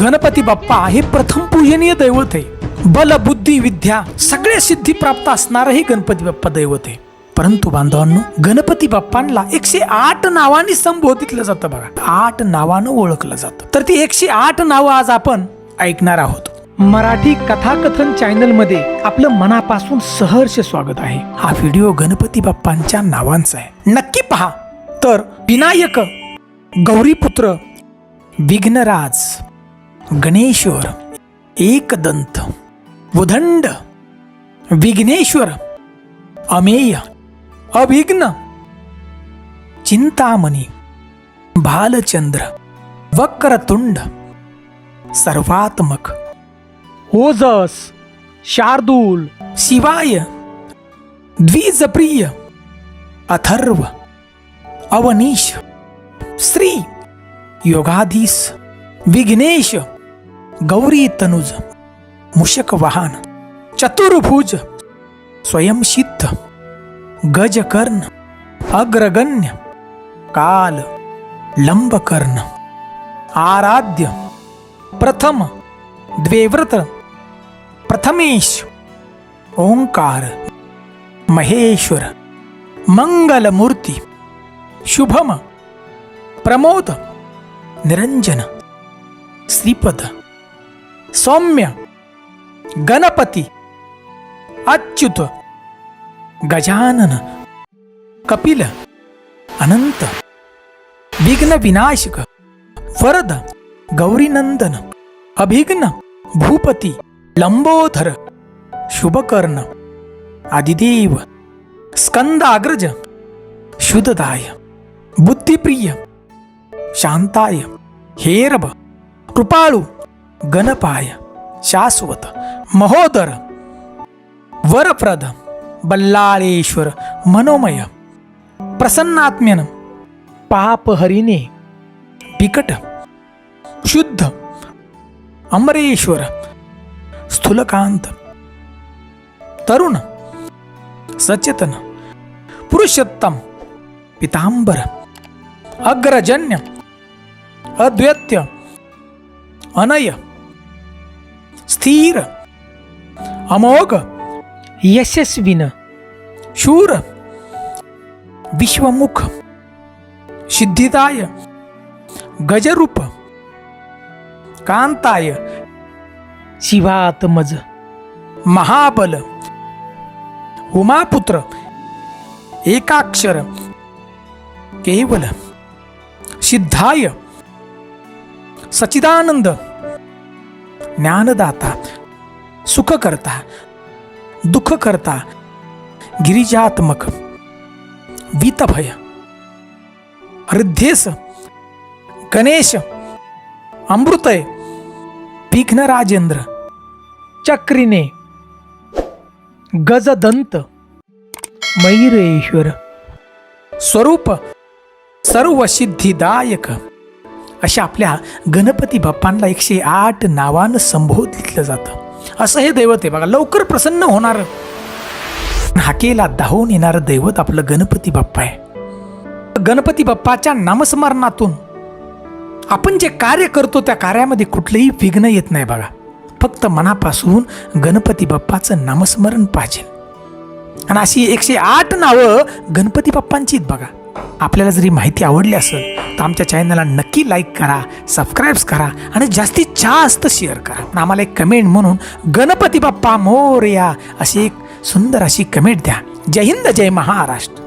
गणपती बाप्पा हे प्रथम पूजनीय दैवत आहे. बल बुद्धी विद्या सगळ्या सिद्धी प्राप्त असणारही गणपती बाप्पा दैवत आहे. परंतु बांधवांनो गणपती बाप्पांना एकशे आठ नावाने संबोधितलं जातं बघा. आठ नावानं ओळखलं जातं. तर ती एकशे आठ नावं आज आपण ऐकणार आहोत. मराठी कथाकथन चॅनलमध्ये आपलं मनापासून सहर्ष स्वागत आहे. हा व्हिडिओ गणपती बाप्पांच्या नावांचा आहे. नक्की पहा. तर विनायक गौरीपुत्र विघ्नराज. गणेश्वर एकदंत बुधंड विघ्नेश्वर अमेय अभिघ्न चिंतामणी भालचंद्र वक्रतुंड सर्वात्मक ओजस शार्दूल शिवाय द्विजप्रिय अथर्व अवनीश श्री योगाधीश विघ्नेश गौरी तनुज मुषक वाहन चतुर्भुज स्वयंसिद्ध गजकर्ण अग्रगण्य काल लंबकर्ण आराध्य प्रथम द्वेव्रत प्रथमेश ओंकार महेश्वर मंगलमूर्ती शुभम प्रमोद निरंजन श्रीपद। ಸೌಮ್ಯ, ಗಣಪತಿ, ಅಚ್ಯುತ, ಗಜಾನನ, ಕಪಿಲ, ಅನಂತ, ವಿಘ್ನ ವಿನಾಶಕ, ವರದ, ಗೌರಿನಂದನ, ಅಭಿಘ್ನ, ಭೂಪತಿ, ಲಂಬೋಧರ, ಶುಭಕರ್ಣ ಅಧಿದೇವ ಸ್ಕಂದಾಗ್ರಜ, ಶುಧದಾಯ, ಬುದ್ಧಿಪ್ರಿಯ, ಶಾಂತಾಯ ಹೇರಬ ಕೃಪಾಳು गणपाय शाश्वत महोदर वरप्रद बल्लाळेश्वर मनोमय प्रसन्नात्म्यन पापहरिणे बिकट शुद्ध अमरेश्वर स्थूलकांत तरुण सचेतन पुरुषोत्तम पितांबर अग्रजन्य अद्वैत्य अनय स्थिर अमोघ यशस्विन शूर विश्वमुख सिद्धिदाय गजरूप कांताय शिवात्मज महाबल उमापुत्र एकाक्षर केवल सिद्धाय सचिदानंद ज्ञानदाता सुखकर्ता दुःखकर्ता गिरिजात्मक वीतभय हृद्धेश गणेश अमृतय विघ्नराजेंद्र चक्रिने गजदंत मयुरेश्वर स्वरूप सर्व सिद्धिदायक अशा आपल्या गणपती बाप्पांना एकशे आठ नावानं संबोधितलं जातं. असं हे दैवत आहे बघा लवकर प्रसन्न होणार. हाकेला धावून येणारं दैवत आपलं गणपती बाप्पा आहे. गणपती बाप्पाच्या नामस्मरणातून आपण जे कार्य करतो त्या कार्यामध्ये कुठलंही विघ्न येत नाही बघा. फक्त मनापासून गणपती बाप्पाचं नामस्मरण पाहिजे. आणि अशी एकशे आठ नावं गणपती बाप्पांचीच बघा. आपल्याला जरी माहिती आवडली असेल तर आमच्या चॅनलला नक्की लाईक करा सबस्क्राईब्स करा आणि जास्तीत जास्त शेअर करा. आणि आम्हाला एक कमेंट म्हणून गणपती बाप्पा मोरया अशी एक सुंदर अशी कमेंट द्या. जय हिंद जय महाराष्ट्र.